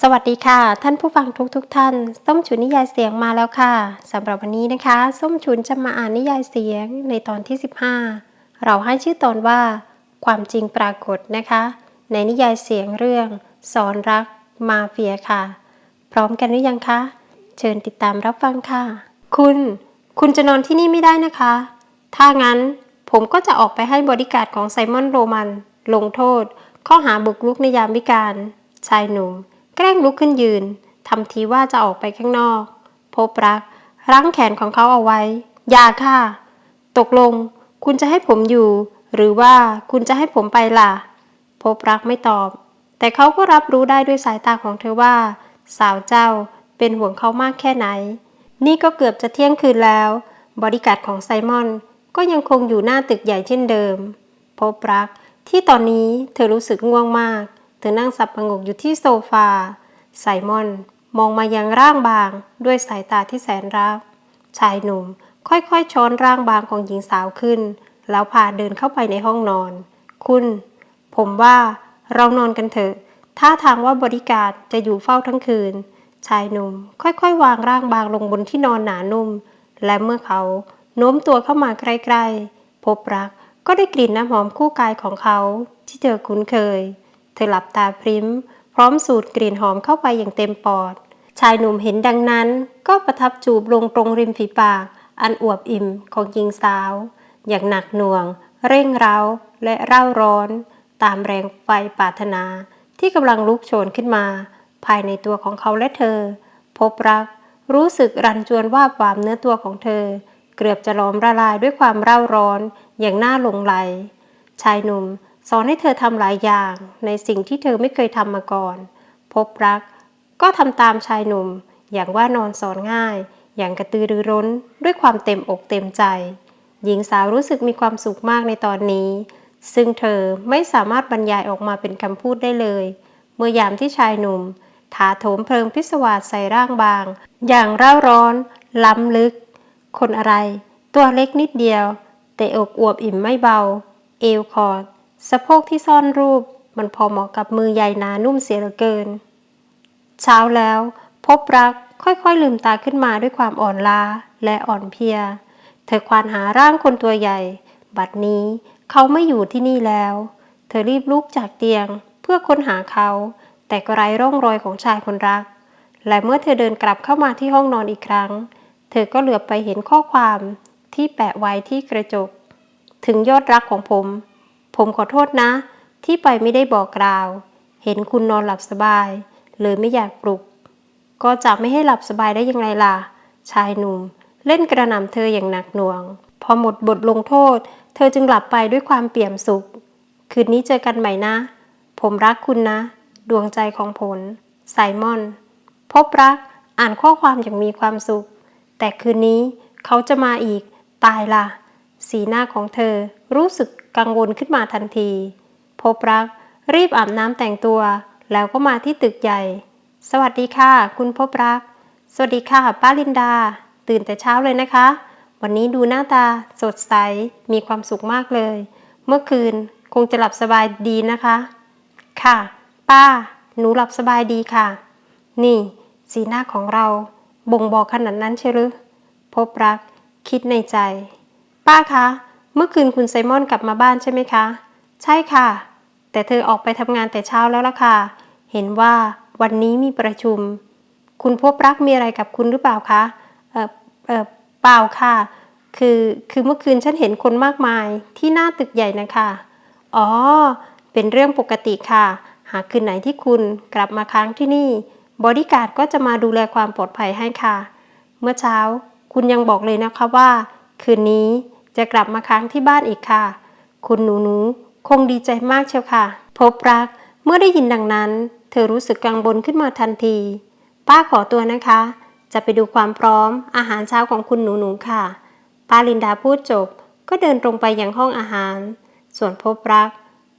สวัสดีค่ะ ท่านผู้ฟังทุกทุกๆท่าน ส้มฉุนนิยายเสียงมาแล้วค่ะสำหรับวันนี้นะคะ ส้มฉุนจะมาอ่านนิยายเสียงในตอนที่ 15 เราให้ชื่อตอนว่า ความจริงปรากฏนะคะ ในนิยายเสียงเรื่อง สอนรัก มาเฟียค่ะ พร้อมกันหรือยังคะ เชิญติดตามรับฟังค่ะ คุณ คุณจะนอนที่นี่ไม่ได้นะคะ ถ้างั้นผมก็จะออกไปให้บริการดของไซมอนโรมัน ลงโทษ ข้อหาบุกรุกในยามวิการชายหนุ่ม แกล้งลุกขึ้นยืนทำทีว่าจะออกไปข้างนอก พบรัก รั้งแขนของเขาเอาไว้ อย่าค่ะ ตกลง คุณจะให้ผมอยู่ หรือว่าคุณจะให้ผมไปล่ะ พบรักไม่ตอบ แต่เขาก็รับรู้ได้ด้วยสายตาของเธอว่า สาวเจ้าเป็นห่วงเขามากแค่ไหน นี่ก็เกือบจะเที่ยงคืนแล้ว บริการดของไซมอน ก็ยังคงอยู่หน้าตึกใหญ่เช่นเดิม พบรักที่ตอนนี้เธอรู้สึกง่วงมาก เธอนั่งสับประงกอยู่ที่โซฟาไซมอน มองมายังร่างบาง ด้วยสายตาที่แสนรัก ชายหนุ่มค่อยๆช้อนร่างบางของหญิงสาวขึ้น แล้วพาเดินเข้าไปในห้องนอน คุณ ผมว่าเรานอนกันเถอะท่าทางว่าบริการจะอยู่เฝ้าทั้งคืน ชายหนุ่มค่อยๆ วางร่างบางลงบนที่นอนหนานุ่ม และเมื่อเขาโน้มตัวเข้ามาใกล้ๆ พบรักก็ได้กลิ่นน้ำหอมคู่กายของเขาที่เธอคุ้นเคย เธอหลับตาพริ้ม พร้อมสูดกลิ่นหอมเข้าไปอย่างเต็มปอด ชายหนุ่มเห็นดังนั้น ก็ประทับจูบลงตรงริมฝีปาก อันอวบอิ่มของหญิงสาว อย่างหนักหน่วง เร่งเร้าและเร่าร้อน ตามแรงไฟปรารถนา ที่กำลังลุกโชนขึ้นมา ภายในตัวของเขาและเธอ พบรัก รู้สึกรันจวนว่าบวามเนื้อตัวของเธอ เกือบจะล้อมละลายด้วยความเร่าร้อนอย่างน่าหลงไหลชายหนุ่ม สอนให้เธอทำหลายอย่างในสิ่งที่เธอไม่เคยทำมาก่อน พบรัก ก็ทำตามชายหนุ่ม อย่างว่านอนสอนง่าย อย่างกระตือรือร้น ด้วยความเต็มอกเต็มใจ หญิงสาวรู้สึกมีความสุขมากในตอนนี้ ซึ่งเธอไม่สามารถบรรยายออกมาเป็นคำพูดได้เลย เมื่อยามที่ชายหนุ่ม ถาโถมเพลิงพิศวาสใส่ร่างบาง อย่างเร่าร้อน ล้ำลึก คนอะไร ตัวเล็กนิดเดียว แต่อกอวบอิ่มไม่เบา เอวคอด สะโพกที่ซ่อนรูปมันพอเหมาะกับมือใหญ่หนานุ่มเสียเหลือเกิน เช้าแล้ว พบรักค่อยๆลืมตาขึ้นมาด้วยความอ่อนล้าและอ่อนเพลีย เธอควานหาร่างคนตัวใหญ่ บัดนี้เขาไม่อยู่ที่นี่แล้ว เธอรีบลุกจากเตียงเพื่อค้นหาเขา แต่ก็ไร้ร่องรอยของชายคนรัก และเมื่อเธอเดินกลับเข้ามาที่ห้องนอนอีกครั้ง เธอก็เหลือบไปเห็นข้อความที่แปะไว้ที่กระจก ถึงยอดรักของผม ผมขอโทษนะ ที่ไปไม่ได้บอกกล่าว เห็นคุณนอนหลับสบาย เลยไม่อยากปลุก ก็จะไม่ให้หลับสบายได้ยังไงล่ะ ชายหนุ่ม เล่นกระหน่ำเธออย่างหนักหน่วง พอหมดบทลงโทษ เธอจึงหลับไปด้วยความเปี่ยมสุข คืนนี้เจอกันใหม่นะ ผมรักคุณนะ ดวงใจของผล ไซมอน พบรัก อ่านข้อความอย่างมีความสุข แต่คืนนี้เขาจะมาอีก ตายละสีหน้าของเธอรู้สึก กังวลขึ้นมาทันที พบรัก รีบอาบน้ำแต่งตัว แล้วก็มาที่ตึกใหญ่ สวัสดีค่ะ คุณพบรัก สวัสดีค่ะ ป้าลินดา ตื่นแต่เช้าเลยนะคะ วันนี้ดูหน้าตา สดใส มีความสุขมากเลย เมื่อคืนคงจะหลับสบายดีนะคะ ค่ะ ป้า หนูหลับสบายดีค่ะ นี่ สีหน้าของเรา บ่งบอกขนาดนั้นใช่หรือพบรัก คิดในใจ ป้าคะ เมื่อคืนคุณไซมอนกลับมาบ้านใช่ไหมคะ ใช่ค่ะ แต่เธอออกไปทำงานแต่เช้าแล้วล่ะค่ะ เห็นว่าวันนี้มีประชุม คุณพบรักมีอะไรกับคุณหรือเปล่าคะ เออเออเปล่าค่ะ คือ คือเมื่อคืนฉันเห็นคนมากมายที่หน้าตึกใหญ่นะคะ อ๋อ เป็นเรื่องปกติค่ะ หากคืนไหนที่คุณกลับมาค้างที่นี่ บอดี้การ์ดก็จะมาดูแลความปลอดภัยให้ค่ะ เมื่อเช้าคุณยังบอกเลยนะคะว่า คืนนี้ จะกลับมาค้างที่บ้านอีกค่ะ คุณหนูหนูคงดีใจมากเชียวค่ะ พบรักเมื่อได้ยินดังนั้น เธอรู้สึกกังวลขึ้นมาทันที ป้าขอตัวนะคะ จะไปดูความพร้อมอาหารเช้าของคุณหนูหนูค่ะ ป้าลินดาพูดจบ ก็เดินตรงไปยังห้องอาหาร ส่วนพบรัก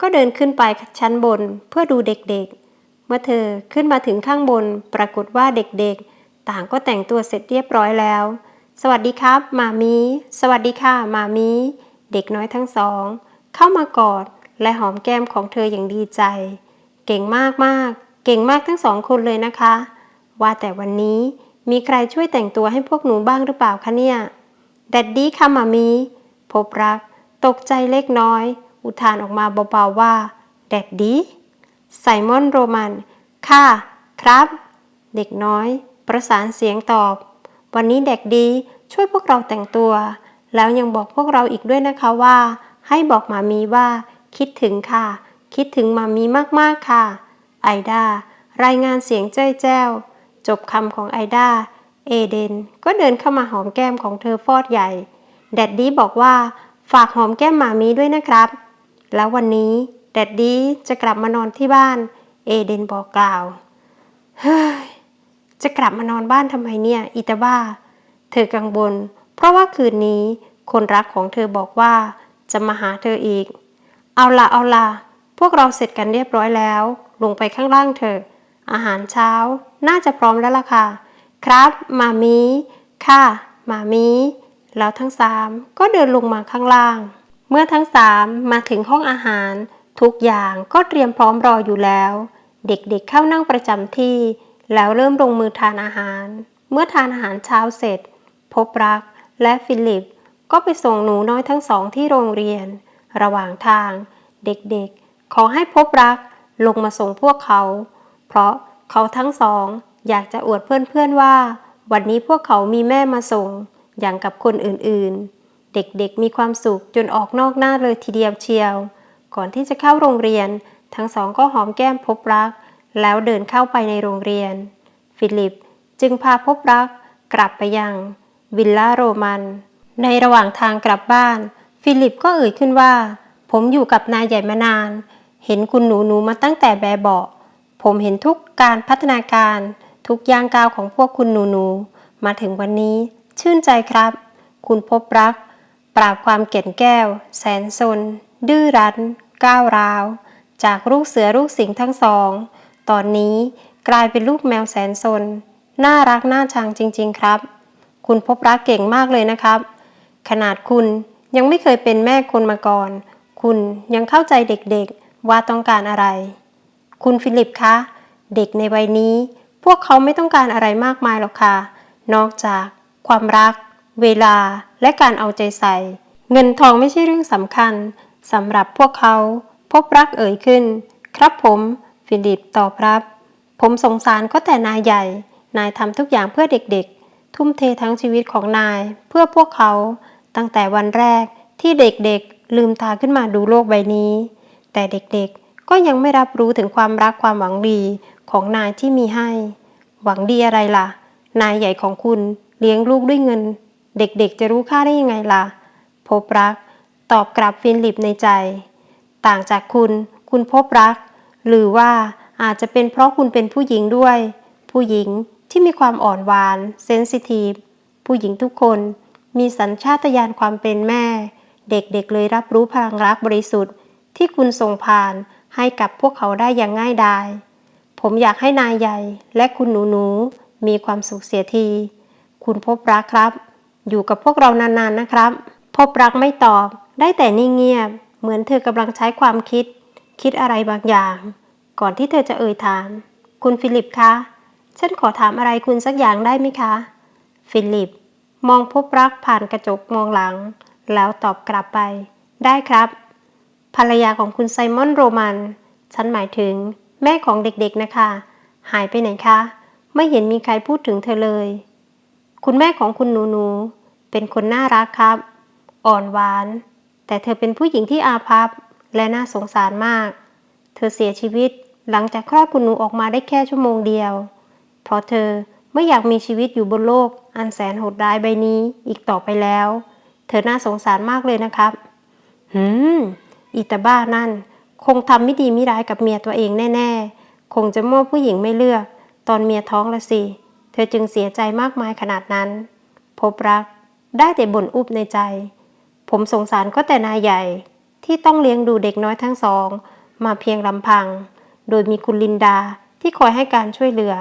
ก็เดินขึ้นไปชั้นบนเพื่อดูเด็กๆ เมื่อเธอขึ้นมาถึงข้างบน ปรากฏว่าเด็กๆ ต่างก็แต่งตัวเสร็จเรียบร้อยแล้ว สวัสดีครับมามีสวัสดีค่ะมามีเด็กน้อยทั้งสอง เข้ามากอดและหอมแก้มของเธออย่างดีใจ เก่งมากมากเก่งมากทั้งสองคนเลยนะคะ ว่าแต่วันนี้มีใครช่วยแต่งตัวให้พวกหนูบ้างหรือเปล่าคะเนี่ยแดดดี้ค่ะมามีพบรัก ตกใจเล็กน้อย อุทานออกมาเบาๆว่าแดดดี้ไซมอนโรมัน ค่ะ ครับ เด็กน้อย ประสานเสียงตอบ วันนี้เด็กดีช่วยพวกเราแต่งตัว แล้วยังบอกพวกเราอีกด้วยนะคะว่า ให้บอกหมามีว่า คิดถึงค่ะ คิดถึงหมามีมากๆค่ะ ไอดารายงานเสียงเจ้ยแจ้ว จบคำของไอดาเอเดนก็เดินเข้ามาหอมแก้มของเธอฟอดใหญ่ แดดดี้บอกว่า ฝากหอมแก้มหมามีด้วยนะครับ แล้ววันนี้แดดดี้จะกลับมานอนที่บ้าน เอเดนบอกกล่าว เฮ้ย จะกลับมานอนบ้านทำไมเนี่ย อิตาบ้า เธอกังวล เพราะว่าคืนนี้คนรักของเธอบอกว่า จะมาหาเธออีก เอาละเอาละพวกเราเสร็จกันเรียบร้อยแล้ว ลงไปข้างล่างเถอะ อาหารเช้า น่าจะพร้อมแล้วล่ะค่ะ ครับมามีค่ะมามีแล้วทั้งสามก็เดินลงมาข้างล่าง เมื่อทั้งสามมาถึงห้องอาหาร ทุกอย่างก็เตรียมพร้อมรออยู่แล้ว เด็กๆเข้านั่งประจำที่ แล้วเริ่มลงมือทานอาหาร เมื่อทานอาหารเช้าเสร็จ พบรักและฟิลิป ก็ไปส่งหนูน้อยทั้งสองที่โรงเรียน ระหว่างทาง เด็กๆ ขอให้พบรักลงมาส่งพวกเขา เพราะเขาทั้งสองอยากจะอวดเพื่อนๆว่า วันนี้พวกเขามีแม่มาส่ง อย่างกับคนอื่นๆ เด็กๆมีความสุขจนออกนอกหน้าเลยทีเดียวเชียว ก่อนที่จะเข้าโรงเรียน ทั้งสองก็หอมแก้มพบรัก แล้วเดินเข้าไปในโรงเรียน ฟิลิปจึงพาพบรักกลับไปยัง วิลล่าโรมัน ในระหว่างทางกลับบ้าน ฟิลิปก็เอ่ยขึ้นว่า ผมอยู่กับนายใหญ่มานาน เห็นคุณหนูหนูมาตั้งแต่แบเบาะผมเห็นทุกการพัฒนาการทุกย่างก้าวของพวกคุณหนูหนูมาถึงวันนี้ชื่นใจครับ คุณพบรัก ปราบความเก่นแก้ว แสนสน ดื้อรั้น ก้าวร้าว จากลูกเสือลูกสิงห์ทั้งสอง ตอนนี้กลายเป็นลูกแมวแสนสน น่ารักน่าชังจริง ๆ ครับ คุณพบรักเก่งมากเลยนะครับ ขนาดคุณยังไม่เคยเป็นแม่คนมาก่อน คุณยังเข้าใจเด็กๆว่าต้องการอะไร คุณฟิลิปคะ เด็กในวัยนี้ พวกเขาไม่ต้องการอะไรมากมายหรอกค่ะ นอกจากความรัก เวลาและการเอาใจใส่ เงินทองไม่ใช่เรื่องสำคัญสำหรับพวกเขา พบรักเอ่ยขึ้น ครับผม ฟิลิปตอบรับ ผมสงสารก็แต่นายใหญ่ นายทำทุกอย่างเพื่อเด็กๆ ทุ่มเททั้งชีวิตของนาย เพื่อพวกเขา ตั้งแต่วันแรกที่เด็กๆ ลืมตาขึ้นมาดูโลกใบนี้ แต่เด็กๆ ก็ยังไม่รับรู้ถึงความรักความหวังดีของนายที่มีให้ หวังดีอะไรล่ะ นายใหญ่ของคุณเลี้ยงลูกด้วยเงิน เด็กๆ จะรู้ค่าได้ยังไงล่ะ พบรัก ตอบกลับฟิลิปในใจ ต่างจากคุณ คุณพบรัก หรือว่าอาจจะเป็นเพราะคุณเป็นผู้หญิงด้วย ผู้หญิงที่มีความอ่อนหวานเซนซิทีฟผู้หญิงทุกคนมีสัญชาตญาณความเป็นแม่ เด็กๆเลยรับรู้พลังรักบริสุทธิ์ ที่คุณส่งผ่านให้กับพวกเขาได้อย่างง่ายดาย ผมอยากให้นายใหญ่และคุณหนูๆมีความสุขเสียที คุณพบรักครับ อยู่กับพวกเรานานๆนะครับ พบรักไม่ตอบได้แต่นิ่งเงียบ เหมือนเธอกำลังใช้ความคิด คิดอะไรบางอย่าง ก่อนที่เธอจะเอ่ยถาม คุณฟิลิปคะ ฉันขอถามอะไรคุณสักอย่างได้ไหมคะ ฟิลิป มองพบรักผ่านกระจกมองหลัง แล้วตอบกลับไป ได้ครับ ภรรยาของคุณไซมอนโรมัน ฉันหมายถึง แม่ของเด็กๆนะคะ หายไปไหนคะ ไม่เห็นมีใครพูดถึงเธอเลย คุณแม่ของคุณหนูหนูๆเป็นคนน่ารักครับ อ่อนหวาน แต่เธอเป็นผู้หญิงที่อาภัพ และน่าสงสารมาก เธอเสียชีวิตหลังจากคลอดคุณหนูออกมาได้แค่ชั่วโมงเดียว เพราะเธอไม่อยากมีชีวิตอยู่บนโลก อันแสนโหดร้ายใบนี้อีกต่อไปแล้ว เธอน่าสงสารมากเลยนะครับ หืมอีตาบ้านั่น คงทำไม่ดีไม่ร้ายกับเมียตัวเองแน่ ๆ คงจะมั่วผู้หญิงไม่เลือก ตอนเมียท้องละสิ เธอจึงเสียใจมากมายขนาดนั้น พบรัก ได้แต่บ่นอุบในใจ ผมสงสารก็แต่นายใหญ่ ที่ต้องเลี้ยงดูเด็กน้อยทั้งสอง มาเพียงลำพัง โดยมีคุณลินดาที่คอยให้การช่วยเหลือ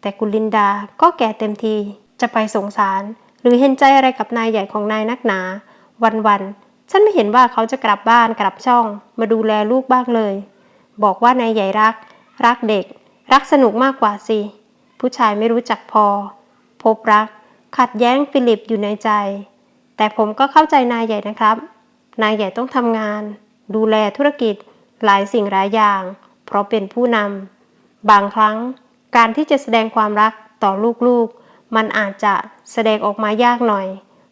แต่คุณลินดาก็แก่เต็มที จะไปสงสาร หรือเห็นใจอะไรกับนายใหญ่ของนายนักหนา วันๆฉันไม่เห็นว่าเขาจะกลับบ้านกลับช่อง มาดูแลลูกบ้างเลย บอกว่านายใหญ่รัก รักเด็ก รักสนุกมากกว่าสิ ผู้ชายไม่รู้จักพอ พบรัก ขัดแย้งฟิลิปอยู่ในใจ แต่ผมก็เข้าใจนายใหญ่นะครับ นายใหญ่ต้องทำงาน ดูแลธุรกิจหลายสิ่งหลายอย่าง เพราะเป็นผู้นำบางครั้งการที่จะแสดงความรักต่อลูกๆ มันอาจจะแสดงออกมายากหน่อย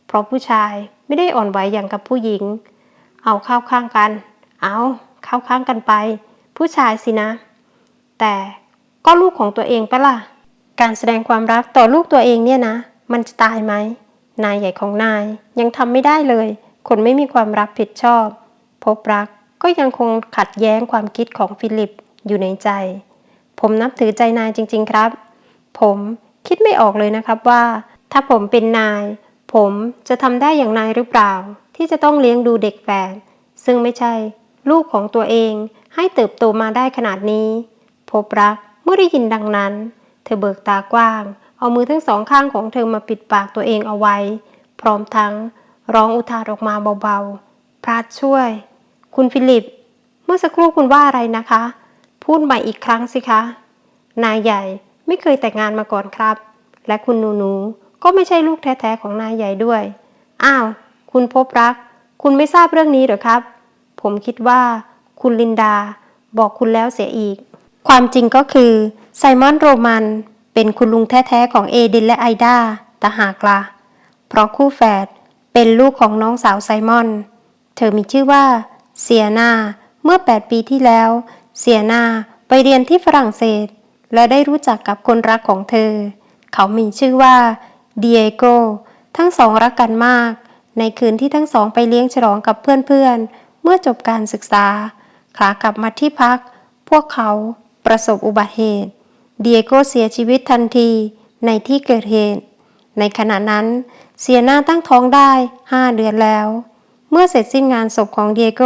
เพราะผู้ชายไม่ได้อ่อนไหวอย่างกับผู้หญิง เอาเข้าข้างกัน เอาเข้าข้างกันไป ผู้ชายสินะ แต่ก็ลูกของตัวเองปะล่ะ การแสดงความรักต่อลูกตัวเองเนี่ยนะ มันจะตายไหม นายใหญ่ของนายยังทำไม่ได้เลย คนไม่มีความรับผิดชอบ พบรักก็ยังคงขัดแย้งความคิดของฟิลิปอยู่ในใจ ผมนับถือใจนายจริง ๆครับ ผมคิดไม่ออกเลยนะครับว่า ถ้าผมเป็นนาย ผมจะทำได้อย่างนายหรือเปล่า ที่จะต้องเลี้ยงดูเด็กแฝดซึ่งไม่ใช่ ลูกของตัวเองให้เติบโตมาได้ขนาดนี้ พบรักเมื่อได้ยินดังนั้น เธอเบิกตากว้าง เอามือทั้งสองข้างของเธอมาปิดปากตัวเองเอาไว้ พร้อมทั้ง ร้องอุทานออกมาเบาๆ พระช่วย คุณฟิลิป เมื่อสักครู่คุณว่าอะไรนะคะ พูดใหม่อีกครั้งสิคะ นายใหญ่ไม่เคยแต่งงานมาก่อนครับ และคุณหนูหนูก็ไม่ใช่ลูกแท้ๆของนายใหญ่ด้วย อ้าว คุณพบรัก คุณไม่ทราบเรื่องนี้หรอครับ ผมคิดว่า คุณลินดา บอกคุณแล้วเสียอีก ความจริงก็คือไซมอนโรมันเป็นคุณลุงแท้ๆของเอดินและไอดาแต่หากละเพราะคู่แฝด เป็นลูกของน้องสาวไซมอน เธอมีชื่อว่าเซียนา เมื่อ 8 ปีที่แล้วเซียนาไปเรียนที่ฝรั่งเศส และได้รู้จักกับคนรักของเธอ เขามีชื่อว่าเดียโก ทั้งสองรักกันมาก ในคืนที่ทั้งสองไปเลี้ยงฉลองกับเพื่อนๆ เมื่อจบการศึกษา ขากลับมาที่พัก พวกเขาประสบอุบัติเหตุ เดียโกเสียชีวิตทันทีในที่เกิดเหตุ ในขณะนั้น เซียหน้าตั้งท้องได้ 5 เดือนแล้ว เมื่อเสร็จสิ้นงานศพของเดียโก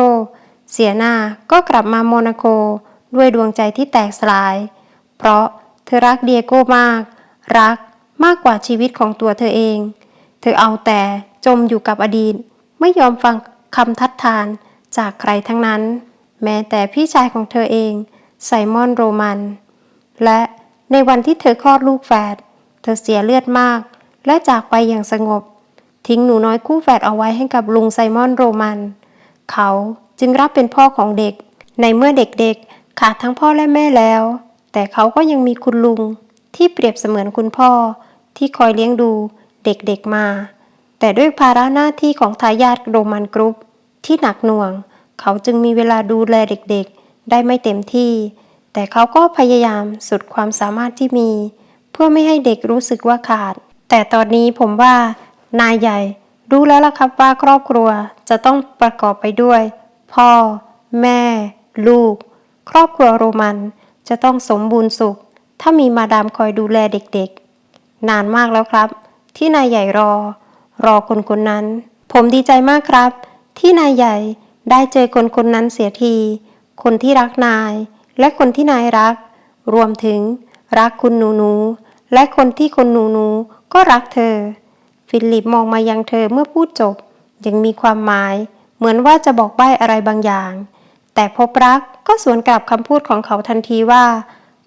เซียหน้าก็กลับมาโมนาโกด้วยดวงใจที่แตกสลาย เพราะเธอรักเดียโกมาก รักมากกว่าชีวิตของตัวเธอเอง เธอเอาแต่จมอยู่กับอดีต ไม่ยอมฟังคำทัดทานจากใครทั้งนั้น แม้แต่พี่ชายของเธอเองไซมอนโรมัน และในวันที่เธอคลอดลูกแฝด เธอเสียเลือดมาก และจากไปอย่างสงบ ทิ้งหนูน้อยคู่แฝดเอาไว้ให้กับลุงไซมอนโรมัน เขาจึงรับเป็นพ่อของเด็ก ในเมื่อเด็กๆ ขาดทั้งพ่อและแม่แล้ว แต่เขาก็ยังมีคุณลุงที่เปรียบเสมือนคุณพ่อที่คอยเลี้ยงดูเด็กๆมา แต่ด้วยภาระหน้าที่ของทายาทโรมันกรุ๊ปที่หนักหน่วง เขาจึงมีเวลาดูแลเด็กๆ ได้ไม่เต็มที่ แต่เขาก็พยายามสุดความสามารถที่มี เพื่อไม่ให้เด็กรู้สึกว่าขาด แต่ตอนนี้ผมว่านายใหญ่ รู้แล้วล่ะครับว่าครอบครัวจะต้องประกอบไปด้วย พ่อ แม่ ลูก ครอบครัวโรมันจะต้องสมบูรณ์สุข ถ้ามีมาดามคอยดูแลเด็กๆ นานมากแล้วครับ ที่นายใหญ่รอ รอคนคนนั้น ผมดีใจมากครับ ที่นายใหญ่ได้เจอคนคนนั้นเสียที คนที่รักนาย และคนที่นายรัก รวมถึงรักคุณหนูหนูและคนที่คนหนูหนู ก็รักเธอ ฟิลิปมองมายังเธอเมื่อพูดจบ ยังมีความหมาย เหมือนว่าจะบอกใบ้อะไรบางอย่าง แต่พบรักก็สวนกลับคำพูดของเขาทันทีว่า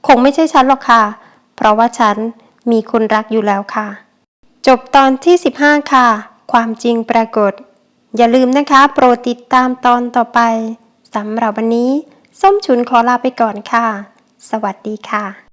คงไม่ใช่ฉันหรอกค่ะ เพราะว่าฉันมีคนรักอยู่แล้วค่ะ จบตอนที่ 15 ค่ะ ความจริงปรากฏ อย่าลืมนะคะ โปรดติดตามตอนต่อไปสำหรับวันนี้ ส้มฉุนขอลาไปก่อนค่ะ สวัสดีค่ะ